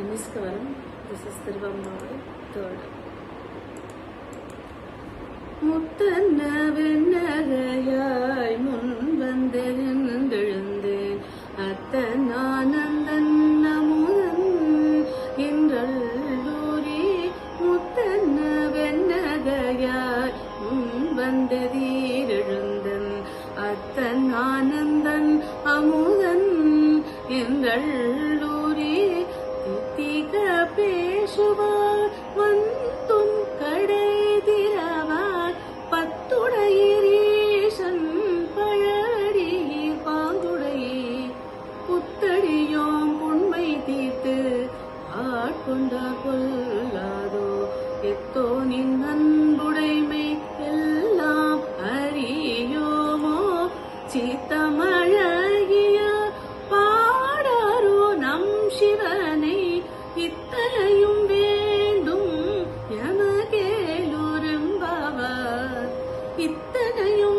நமஸ்காரம் this is Thiruvempavai third முத்தன்ன வெண்ணகையாய் முன் வந்தெழுந்தேன் அத்தன் ஆனந்தன் என்றூரி முத்தன்ன வெண்ணகையாய் முன் வந்ததீரெழுந்தன் அத்தனானந்தன் அமுதன் எங்கள் பசுவார் வந்தும் கடைதிரவார். பத்துடையீசன் பழடியீர் பாந்துடையீர் புத்தடியோம் உண்மை தீர்த்து ஆட்கொண்டார் கொல்லாதோ எத்தோ நின் அன்புடைமை எல்லாம் அறியோமோ. சீத்தம 大人有